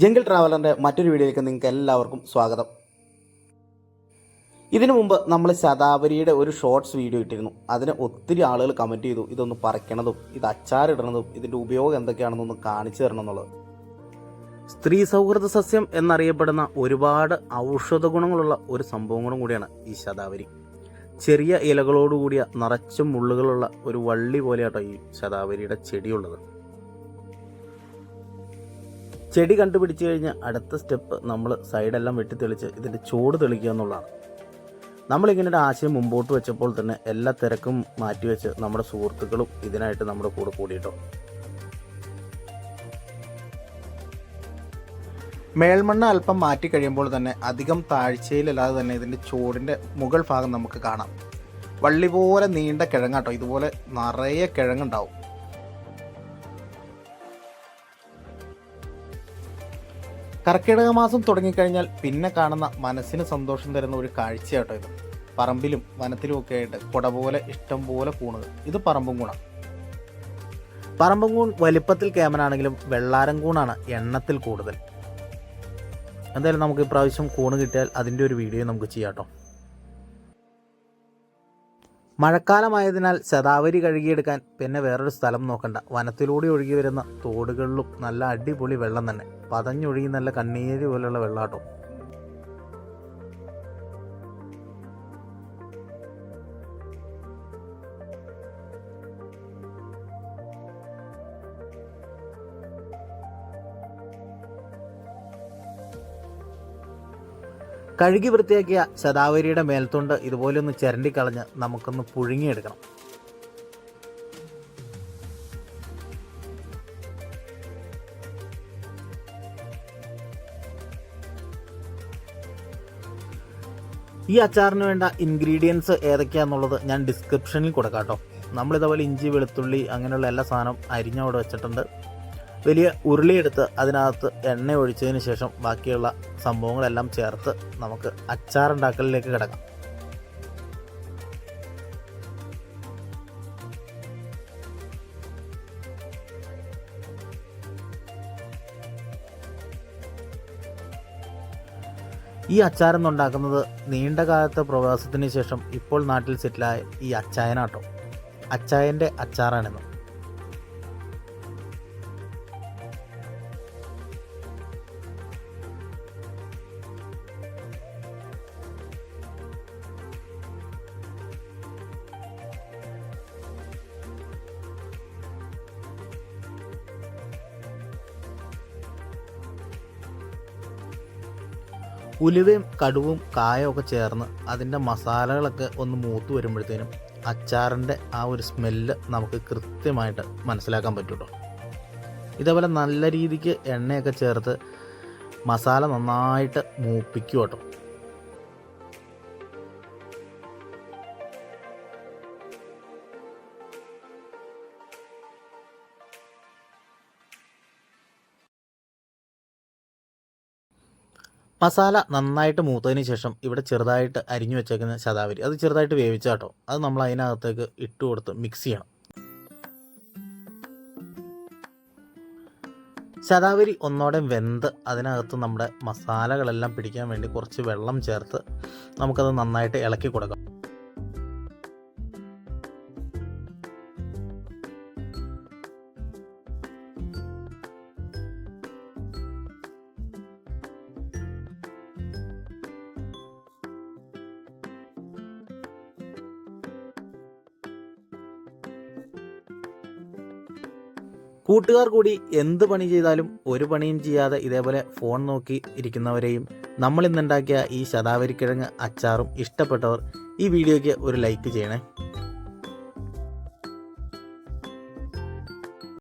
Jungle ട്രാവലറിന്റെ മറ്റൊരു വീഡിയോയിലേക്ക് നിങ്ങൾക്ക് എല്ലാവർക്കും സ്വാഗതം. ഇതിനു മുമ്പ് നമ്മൾ ശതാവരിയുടെ ഒരു ഷോർട്സ് വീഡിയോ ഇട്ടിരുന്നു. അതിന് ഒത്തിരി ആളുകൾ കമന്റ് ചെയ്തു. ഇതൊന്ന് പറിക്കണതും ഇത് അച്ചാറിടണതും ഇതിന്റെ ഉപയോഗം എന്തൊക്കെയാണെന്നൊന്ന് കാണിച്ചു തരണം എന്നുള്ളത്. സ്ത്രീ സൗഹൃദ സസ്യം എന്നറിയപ്പെടുന്ന ഒരുപാട് ഔഷധ ഗുണങ്ങളുള്ള ഒരു സംഭവം കൂടെ കൂടിയാണ് ഈ ശതാവരി. ചെറിയ ഇലകളോടുകൂടിയ നിറച്ചും മുള്ളുകളുള്ള ഒരു വള്ളി പോലെയാട്ടോ ഈ ശതാവരിയുടെ ചെടിയുള്ളത്. ചെടി കണ്ടുപിടിച്ച് കഴിഞ്ഞ് അടുത്ത സ്റ്റെപ്പ് നമ്മൾ സൈഡെല്ലാം വെട്ടിത്തെളിച്ച് ഇതിന്റെ ചോട് തെളിക്കുക എന്നുള്ളതാണ്. നമ്മളിങ്ങനെ ഒരു ആശയം മുമ്പോട്ട് വെച്ചപ്പോൾ തന്നെ എല്ലാ തിരക്കും മാറ്റിവെച്ച് നമ്മുടെ സുഹൃത്തുക്കളും ഇതിനായിട്ട് നമ്മുടെ കൂടെ കൂടിയിട്ടോ. മേൽമണ്ണ് അല്പം മാറ്റി കഴിയുമ്പോൾ തന്നെ അധികം താഴ്ചയിലല്ലാതെ തന്നെ ഇതിന്റെ ചോടിന്റെ മുകൾ ഭാഗം നമുക്ക് കാണാം. വള്ളി പോലെ നീണ്ട കിഴങ്ങാട്ടോ. ഇതുപോലെ നിറയെ കിഴങ്ങുണ്ടാവും. കർക്കിടക മാസം തുടങ്ങിക്കഴിഞ്ഞാൽ പിന്നെ കാണുന്ന മനസ്സിന് സന്തോഷം തരുന്ന ഒരു കാഴ്ചയാട്ടോ ഇത്. പറമ്പിലും വനത്തിലുമൊക്കെ ആയിട്ട് കുട പോലെ ഇഷ്ടം പോലെ കൂണുകൾ ഇത് പറമ്പും കൂണാണ് പറമ്പും കൂൺ വലിപ്പത്തിൽ കേമനാണെങ്കിലും വെള്ളാരം കൂണാണ് എണ്ണത്തിൽ കൂടുതൽ. എന്തായാലും നമുക്ക് ഇപ്രാവശ്യം കൂണ് കിട്ടിയാൽ അതിന്റെ ഒരു വീഡിയോ നമുക്ക് ചെയ്യാം കേട്ടോ മഴക്കാലമായതിനാൽ ശതാവരി കഴുകിയെടുക്കാൻ പിന്നെ വേറൊരു സ്ഥലം നോക്കണ്ട. വനത്തിലൂടെ ഒഴുകി വരുന്ന തോടുകളിലും നല്ല അടിപൊളി വെള്ളം തന്നെ. പതഞ്ഞൊഴുകി നല്ല കണ്ണീര് പോലെയുള്ള വെള്ളാട്ടോ. കഴുകി വൃത്തിയാക്കിയ ശതാവരിയുടെ മേൽത്തുണ്ട് ഇതുപോലെ ഒന്ന് ചിരണ്ടിക്കളഞ്ഞ് നമുക്കൊന്ന് പുഴുങ്ങിയെടുക്കണം. ഈ അച്ചാറിന് വേണ്ട ഇൻഗ്രീഡിയൻസ് ഏതൊക്കെയാണെന്നുള്ളത് ഞാൻ ഡിസ്ക്രിപ്ഷനിൽ കൊടുക്കാം കേട്ടോ. നമ്മളിതേപോലെ ഇഞ്ചി വെളുത്തുള്ളി അങ്ങനെയുള്ള എല്ലാ സാധനം അരിഞ്ഞവിടെ വെച്ചിട്ടുണ്ട്. വലിയ ഉരുളിയെടുത്ത് അതിനകത്ത് എണ്ണ ഒഴിച്ചതിന് ശേഷം ബാക്കിയുള്ള സംഭവങ്ങളെല്ലാം ചേർത്ത് നമുക്ക് അച്ചാറുണ്ടാക്കലിലേക്ക് കിടക്കാം. ഈ അച്ചാരെന്നുണ്ടാക്കുന്നത് നീണ്ട കാലത്തെ പ്രവാസത്തിന് ശേഷം ഇപ്പോൾ നാട്ടിൽ സെറ്റിലായ ഈ അച്ചായനാട്ടോ. അച്ചായന്റെ അച്ചാറാണിത്. ഉലുവയും കടുവും കായവും ഒക്കെ ചേർന്ന് അതിന്റെ മസാലകളൊക്കെ ഒന്ന് മൂത്ത് വരുമ്പോഴത്തേനും അച്ചാറിന്റെ ആ ഒരു സ്മെല്ല് നമുക്ക് കൃത്യമായിട്ട് മനസ്സിലാക്കാൻ പറ്റുള്ളൂ ഇതേപോലെ നല്ല രീതിക്ക് എണ്ണയൊക്കെ ചേർത്ത് മസാല നന്നായിട്ട് മൂപ്പിക്കും കേട്ടോ മസാല നന്നായിട്ട് മൂത്തതിന് ശേഷം ഇവിടെ ചെറുതായിട്ട് അരിഞ്ഞു വെച്ചേക്കുന്ന ശതാവരി. അത് ചെറുതായിട്ട് വേവിച്ചാട്ടോ അത് നമ്മൾ അതിനകത്തേക്ക് ഇട്ട് കൊടുത്ത് മിക്സ് ചെയ്യണം. ശതാവരി ഒന്നോടെ വെന്ത് അതിനകത്ത് നമ്മുടെ മസാലകളെല്ലാം പിടിക്കാൻ വേണ്ടി കുറച്ച് വെള്ളം ചേർത്ത് നമുക്കത് നന്നായിട്ട് ഇളക്കി കൊടുക്കാം. കൂട്ടുകാർ കൂടി എന്ത് പണി ചെയ്താലും ഒരു പണിയും ചെയ്യാതെ ഇതേപോലെ ഫോൺ നോക്കി ഇരിക്കുന്നവരെയും നമ്മൾ ഇന്നുണ്ടാക്കിയ ഈ ശതാവരിക്കിഴങ്ങ് അച്ചാറും ഇഷ്ടപ്പെട്ടവർ ഈ വീഡിയോയ്ക്ക് ഒരു ലൈക്ക് ചെയ്യണേ.